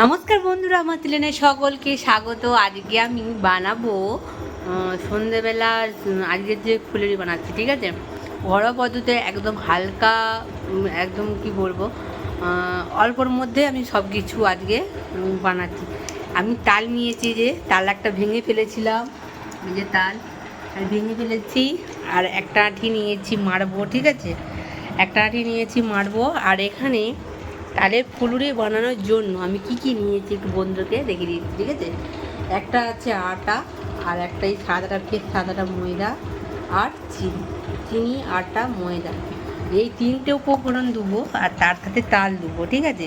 নমস্কার বন্ধুরা, আমার তিলেনে সকলকে স্বাগত। আজকে আমি বানাবো সন্ধেবেলা আজকের যে ফুলেরি বানাচ্ছি, ঠিক আছে? ঘরোয়া পদ্ধতিতে একদম হালকা একদম কি বলব অল্পর মধ্যে আমি সব কিছু আজকে বানাচ্ছি। আমি তাল নিয়েছি যে, তাল একটা ভেঙে ফেলেছিলাম যে তাল ভেঙে ফেলেছি, আর একটা আঁটি নিয়েছি মারবো, ঠিক আছে? একটা আঁটি নিয়েছি মারবো, আর এখানে তালের ফুলুরি বানানোর জন্য আমি কি কি নিয়েছি একটু বন্ধুকে দেখিয়ে দিয়েছি ঠিক আছে? একটা আছে আটা, আর একটা এই সাদাটা ফের সাদাটা ময়দা আর চিনি। চিনি, আটা, ময়দা। এই তিনটে উপকরণ দেবো, আর তার সাথে তাল দেবো, ঠিক আছে?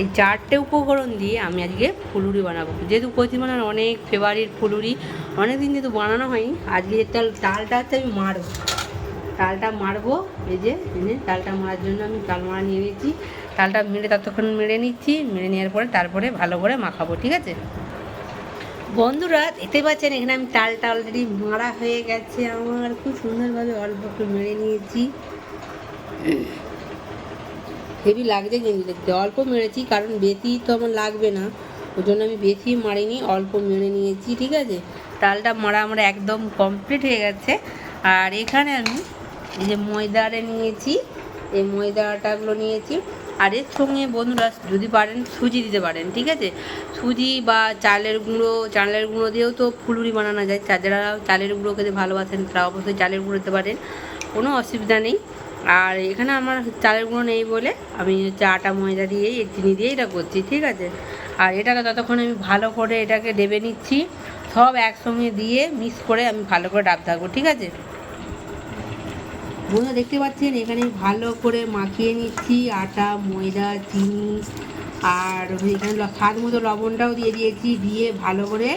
এই চারটে উপকরণ দিয়ে আমি আজকে ফুলুরি বানাবো। যেহেতু প্রতিমানের অনেক ফেভারিট ফুলুরি অনেক দিন যেহেতু বানানো হয়নি, আজকে তাল তালটা হচ্ছে আমি মারবো। তালটা মারবো। এই যে যে, তালটা মারার জন্য আমি তাল মারা নিয়ে নিয়েছি। তালটা মেরে ততক্ষণ মেরে নিচ্ছি। মেরে নেওয়ার পরে তারপরে ভালো করে মাখাবো, ঠিক আছে? বন্ধুরা, দেখতে পাচ্ছেন, এখানে আমি তালটা অলরেডি মারা হয়ে গেছে আমার। খুব সুন্দরভাবে অল্প একটু মেরে নিয়েছি। হেভি লাগছে কিন্তু দেখতে। অল্প মেরেছি, কারণ বেশি তো আমার লাগবে না। ওই জন্য আমি বেশি মারিনি, অল্প মেরে নিয়েছি, ঠিক আছে? তালটা মারা আমার একদম কমপ্লিট হয়ে গেছে। আর এখানে আমি এই যে ময়দাটা নিয়েছি, এই ময়দাটাগুলো নিয়েছি। আর এর সঙ্গে বন্ধুরা যদি পারেন সুজি দিতে পারেন, ঠিক আছে? সুজি বা চালের গুঁড়ো চালের গুঁড়ো দিয়েও তো ফুলুরি বানানো যায়। যারা চালের গুঁড়ো খেতে ভালোবাসেন, তারা অবশ্যই চালের গুঁড়ো দিতে পারেন, কোনো অসুবিধা নেই। আর এখানে আমার চালের গুঁড়ো নেই বলে আমি হচ্ছে আটা, ময়দা দিয়ে চিনি দিয়ে এটা করছি, ঠিক আছে? আর এটাকে ততক্ষণ আমি ভালো করে এটাকে ডেবে নিচ্ছি। সব একসঙ্গে দিয়ে মিক্স করে আমি ভালো করে ডাব থাকব ঠিক আছে? বন্ধুরা দেখতে পাচ্ছেন, এখানে ভালো করে মাখিয়ে নিচ্ছি, আটা, ময়দা, চিনি, আর এখানে স্বাদ মতো লবণটাও দিয়ে দিয়েছি, দিয়ে ভালো করে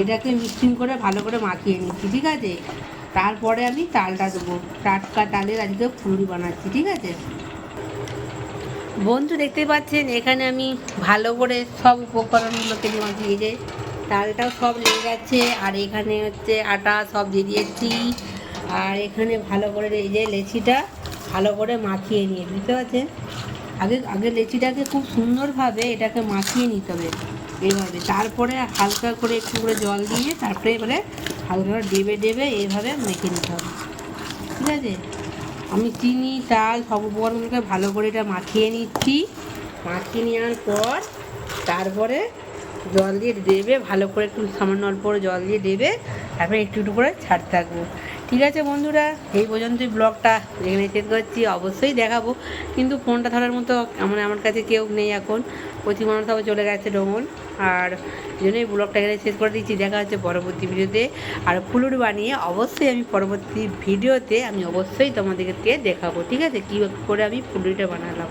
এটাকে মিক্সিং করে ভালো করে মাখিয়ে নিচ্ছি, ঠিক আছে? তারপরে আমি তালটা দেবো, টাটকা তালের আজকে ফুলুরি বানাচ্ছি, ঠিক আছে? বন্ধু দেখতে পাচ্ছেন, এখানে আমি ভালো করে সব উপকরণগুলোকে দিয়ে মাখিয়ে যে তালটাও সব লেগে গেছে, আর এখানে হচ্ছে আটা সব দিয়ে দিয়েছি আর এখানে ভালো করে এই যে লেচিটা ভালো করে মাখিয়ে নিয়ে, বুঝতে পারছেন? আগে আগে লেচিটাকে খুব সুন্দরভাবে এটাকে মাখিয়ে নিতে হবে এইভাবে। তারপরে হালকা করে একটু করে জল দিয়ে তারপরে এবারে হালকা করে ডেবে ডেবে এইভাবে মেখে নিতে হবে। ঠিক আছে? আমি চিনি চাল সব উপকরণগুলোকে ভালো করে এটা মাখিয়ে নিচ্ছি। মাখিয়ে নেওয়ার পর তারপরে জল দিয়ে দেবে ভালো করে একটু সামান্য অল্প জল দিয়ে দেবে তারপরে একটু একটু করে ছাড়তে থাকব। ঠিক আছে বন্ধুরা, এই পর্যন্তই ব্লগটা এখানে শেষ করছি, অবশ্যই দেখাবো। কিন্তু ফোনটা ধরার মতো মানে আমার কাছে কেউ নেই এখন। প্রতি সবাই চলে গেছে ডোমন আর এই জন্য এই ব্লগটা এখানে শেষ করে দিচ্ছি। দেখা হচ্ছে পরবর্তী ভিডিওতে। আর ফুলুর বানিয়ে অবশ্যই আমি পরবর্তী ভিডিওতে আমি অবশ্যই তোমাদেরকে দেখাবো। ঠিক আছে? কী করে আমি ফুলুরিটা বানালাম।